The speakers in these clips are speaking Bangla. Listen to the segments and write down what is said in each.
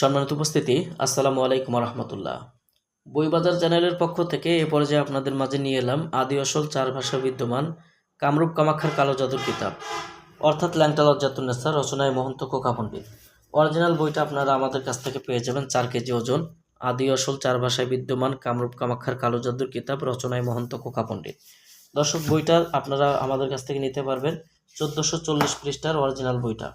সম্মানিত উপস্থিতি, আসসালামু আলাইকুম রহমতুল্লাহ বইবাজার চ্যানেলের পক্ষ থেকে এ পর্যায়ে আপনাদের মাঝে নিয়ে এলাম আদি আসল চার ভাষা বিদ্যমান কামরূপ কামাখ্যার কালো জাদুর কিতাব, অর্থাৎ ল্যাংটা লজ্জাতুন্নেসা রচনায় মহন্ত কোকা পণ্ডিত। অরিজিনাল বইটা আপনারা আমাদের কাছ থেকে পেয়ে যাবেন চার কেজি ওজন, আদি আসল চার ভাষায় বিদ্যমান কামরূপ কামাখ্যার কালো জাদুর কিতাব রচনায় মহন্ত কোকা পণ্ডিত। দর্শক, বইটা আপনারা আমাদের কাছ থেকে নিতে পারবেন চোদ্দোশো চল্লিশ পৃষ্ঠার অরিজিনাল বইটা।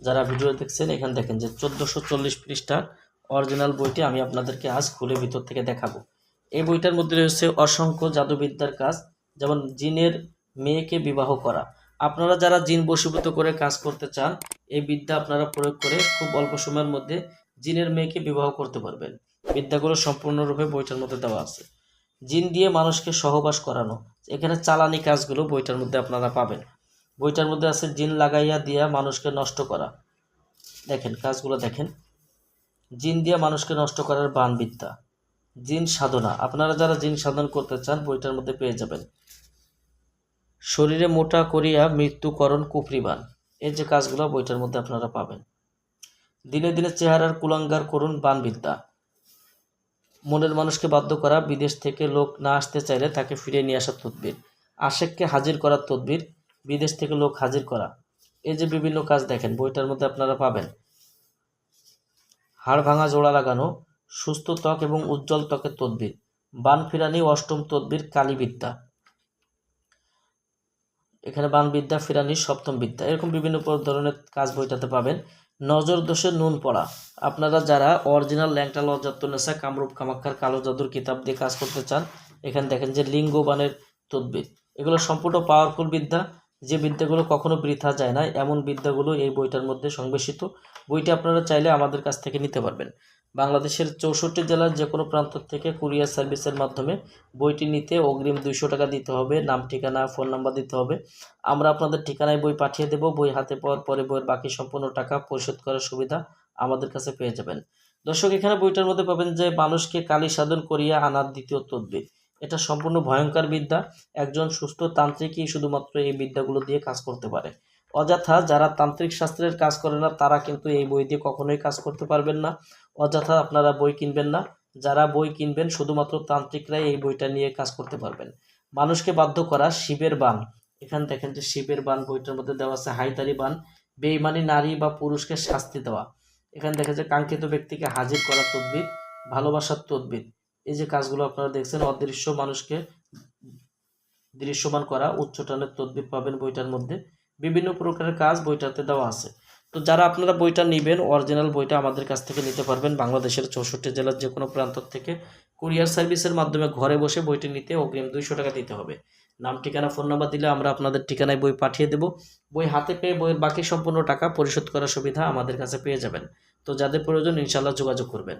যারা ভিডিও দেখছেন, এখানে দেখেন যে চোদ্দোশো চল্লিশ পৃষ্ঠার অরিজিনাল বইটি আমি আপনাদেরকে আজ খুলে ভিতর থেকে দেখাবো। এই বইটার মধ্যে রয়েছে অসংখ্য জাদুবিদ্যার কাজ, যেমন জিনের মেয়েকে বিবাহ করা। আপনারা যারা জিন বশীভূত করে কাজ করতে চান, এই বিদ্যা আপনারা প্রয়োগ করে খুব অল্প সময়ের মধ্যে জিনের মেয়েকে বিবাহ করতে পারবেন। বিদ্যাগুলো সম্পূর্ণরূপে বইটার মধ্যে দেওয়া আছে। জিন দিয়ে মানুষকে সহবাস করানো, এখানে চালানি কাজগুলো বইটার মধ্যে আপনারা পাবেন। বইটার মধ্যে আছে জিন লাগাইয়া দিয়া মানুষকে নষ্ট করা। দেখেন, কাজগুলো দেখেন। জিন দিয়া মানুষকে নষ্ট করার বান বিদ্যা। জিন সাধনা। আপনারা যারা জিন সাধন করতে চান, বইটার মধ্যে পেয়ে যাবেন। শরীরে মোটা করিয়া মৃত্যুকরণ কুফরিবান এই যে কাজগুলো বইটার মধ্যে আপনারা পাবেন। দিনে দিনে চেহারার কুলাঙ্গার করুন বান বিদ্যা। মনের মানুষকে বাধ্য করা, বিদেশ থেকে লোক না আসতে চাইলে তাকে ফিরিয়ে নিয়ে আসার তদবির। আশেককে হাজির করার তদবির। বিদেশ থেকে লোক হাজির করা। এই যে বিভিন্ন কাজ দেখেন, বইটার মধ্যে আপনারা পাবেন। হাড় ভাঙা, জোড়া লাগানো, সুস্থ ত্বক এবং উজ্জ্বল ত্বকের তদবির। বান ফিরানি, অষ্টম তদবির কালীবিদ্যা এখানে বান বিদ্যা, ফিরানি, সপ্তম বিদ্যা। এরকম বিভিন্ন ধরনের কাজ বইটাতে পাবেন। নজর দোষের নুন পড়া। আপনারা যারা অরিজিনাল ল্যাংটা লজ্জাতুন্নেসা কামরূপ কামাক্ষার কালো জাদুর কিতাব দিয়ে কাজ করতে চান, এখানে দেখেন যে লিঙ্গবানের তদবির। এগুলো সম্পূর্ণ পাওয়ারফুল বিদ্যা। যে বিদ্যাগুলো কখনো বৃথা যায় না, এমন বিদ্যাগুলো এই বইটার মধ্যে সংবেশিত। বইটি আপনারা চাইলে আমাদের কাছ থেকে নিতে পারবেন। বাংলাদেশের চৌষট্টি জেলার যে কোনো প্রান্ত থেকে কুরিয়ার সার্ভিসের মাধ্যমে বইটি নিতে অগ্রিম দুইশো টাকা দিতে হবে, নাম, ঠিকানা, ফোন নাম্বার দিতে হবে। আমরা আপনাদের ঠিকানায় বই পাঠিয়ে দেব, বই হাতে পাওয়ার পরে বইয়ের বাকি সম্পূর্ণ টাকা পরিশোধ করার সুবিধা আমাদের কাছে পেয়ে যাবেন। দর্শক, এখানে বইটার মধ্যে পাবেন যে, মানুষকে কালী সাধন করিয়া আনার দ্বিতীয় তদ্বির। এটা সম্পূর্ণ ভয়ঙ্কর বিদ্যা। একজন সুস্থ তান্ত্রিকই শুধুমাত্র এই বিদ্যাগুলো দিয়ে কাজ করতে পারে। অযথা যারা তান্ত্রিক শাস্ত্রের কাজ করে না, তারা কিন্তু এই বই দিয়ে কখনোই কাজ করতে পারবেন না। অযথা আপনারা বই কিনবেন না। যারা বই কিনবেন, শুধুমাত্র তান্ত্রিকরাই এই বইটা নিয়ে কাজ করতে পারবেন। মানুষকে বাধ্য করা শিবের বান। এখানে দেখেন যে শিবের বান বইটার মধ্যে দেওয়া আছে, হাইতারি বান। বেইমানি নারী বা পুরুষকে শাস্তি দেওয়া। এখানে দেখা যায় কাঙ্ক্ষিত ব্যক্তিকে হাজির করা তদবির, ভালোবাসার তদবির। এই যে কাজগুলো আপনারা দেখছেন, অদৃশ্য মানুষকে দৃশ্যমান করা উচ্চটানের তদবির পাবেন বইটার মধ্যে। বিভিন্ন প্রকারের কাজ বইটাতে দেওয়া আছে। তো যারা আপনারা বইটা নেবেন অরিজিনাল বইটা আমাদের কাছ থেকে নিতে পারবেন বাংলাদেশের চৌষট্টি জেলার যে কোনো প্রান্ত থেকে। কুরিয়ার সার্ভিসের মাধ্যমে ঘরে বসে বইটি নিতে অগ্রিম দুইশো টাকা দিতে হবে। নাম, ঠিকানা, ফোন নাম্বার দিলে আমরা আপনাদের ঠিকানায় বই পাঠিয়ে দেব। বই হাতে পেয়ে বইয়ের বাকি সম্পূর্ণ টাকা পরিশোধ করার সুবিধা আমাদের কাছে পেয়ে যাবেন। তো যাদের প্রয়োজন ইনশাল্লাহ যোগাযোগ করবেন।